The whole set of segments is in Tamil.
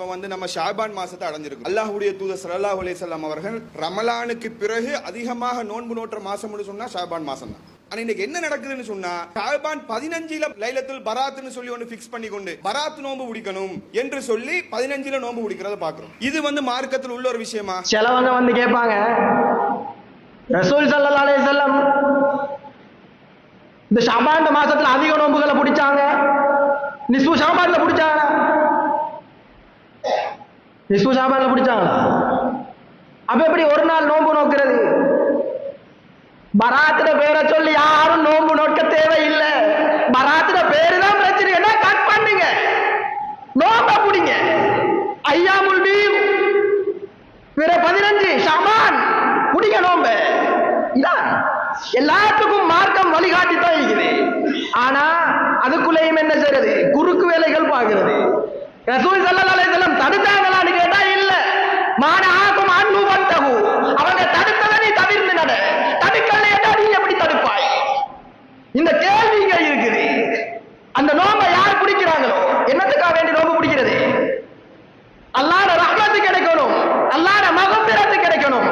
இப்ப வந்து நம்ம ஷாபான் மாசத்தை அடைஞ்சிருக்கோம். அல்லாஹுடைய தூதர் சல்லா அலிசல்லாம் அவர்கள் ரமலானுக்கு பிறகு அதிகமாக நோன்பு நோற்ற மாசம்னு சொன்னா ஷாபான் மாசம் தான். ஆனா இன்னைக்கு என்ன நடக்குதுன்னு சொன்னா ஷாபான் பதினஞ்சுல லைலத்துல் பராத்னு சொல்லி ஒன்று ஃபிக்ஸ் பண்ணி கொண்டு பராத் நோன்பு பிடிக்கணும் என்று சொல்லி பதினஞ்சுல நோன்பு பிடிக்கிறத பாக்குறோம் இது வந்து மார்க்கத்தில் உள்ள ஒரு விஷயமா? சிலவங்க வந்து கேட்பாங்க ரசூல் ஸல்லல்லாஹு அலைஹி இந்த ஷாபான் மாசத்துல அதிக நோன்புகளை பிடிச்சாங்க நிசு ஷாபான்ல பிடிச்சாங்க. நிஸ்பு ஷாபான்ல பிடிச்சாங்களா? அப்ப எப்படி ஒரு நாள் நோன்பு நோக்கிறது? பராத்திர பேரை சொல்லி யாரும் நோன்பு நோக்க தேவையில்லை. பராத்திர பேரு தான் பிரச்சனை. என்ன கட் பண்ணுங்க? நோம்ப பிடிங்க. ஐயாமுல் பீம். பிற பதினஞ்சு ஷமான் பிடிங்க நோம்ப இதான் எல்லாத்துக்கும் மார்க்கம் வழிகாட்டி தான் இருக்குது. ஆனா அதுக்குள்ளேயும் என்ன செய்யறது குறுக்கு வேலைகள் பாக்குறது ரசூல் சல்லா அலையம் தடுத்தாங்க. மானாகும் அன்பு வந்தகு. அவங்க தடுத்ததை நீ தவிர்த்து நட. தடுக்கலையா நீ எப்படி தடுப்பாய்? இந்த கேள்வி இங்க இருக்குது. அந்த நோம்பை யார் பிடிக்கிறாங்களோ என்னத்துக்காக வேண்டி நோம்பு பிடிக்கிறது அல்லாட ரஹ்மத்து கிடைக்கணும். அல்லாட மகபிரத்து கிடைக்கணும்.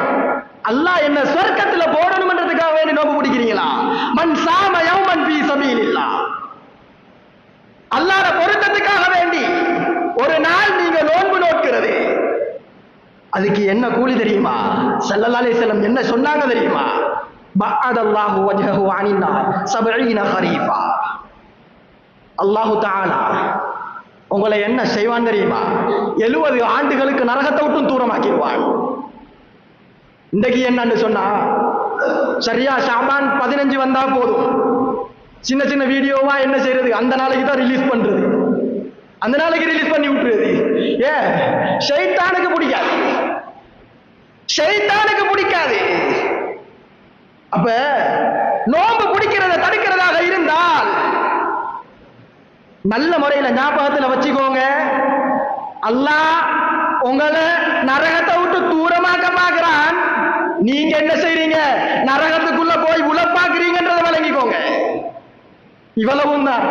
அல்லாஹ் என்ன சொர்க்கத்துல போடணும்ன்றதுக்காக வேண்டி நோம்பு பிடிக்கிறீங்களா மன் சாம யௌமன் ஃபீ சபீலில்லாஹ் அல்லாஹ்ட பொருத்தத்துக்காக வேண்டி ஒரு நாள் நீங்க நோன்பு நோக்கிறது அதுக்கு என்ன கூலி தெரியுமா? செல்லல்லாலே செல்லம் என்ன சொன்னாங்க தெரியுமா? பஅதல்லாஹு வஜ்ஹஹு அனின்னார் சபஈன ஹரீஃபா அல்லாஹு தஆலா உங்களை என்ன செய்வான் தெரியுமா? எழுபது ஆண்டுகளுக்கு நரகத்தை விட்டும் தூரமாக்கிடுவான். இன்றைக்கு என்னன்னு சொன்னா சரியா ஷாபான் பதினஞ்சு வந்தா போதும். சின்ன சின்ன வீடியோவா என்ன செய்யறது அந்த நாளைக்கு தான் ரிலீஸ் பண்றது. அந்த நாளைக்கு ரிலீஸ் பண்ணி விட்டுருது ஏ ஷைத்தானுக்கு பிடிக்காது. ஷைத்தானுக்கு பிடிக்காது. அப்ப நோம்பு பிடிக்கிறத தடுக்கிறதாக இருந்தால் நல்ல முறையில ஞாபகத்துல வச்சுக்கோங்க. அல்லாஹ் உங்களை நரகத்தை விட்டு தூரமாக்க பார்க்கிறான். நீங்க என்ன செய்றீங்க? நரகத்துக்குள்ள போய் உழப்பாக்குறீங்கன்றத வழங்கிக்கோங்க. இவ்வளவும் தான்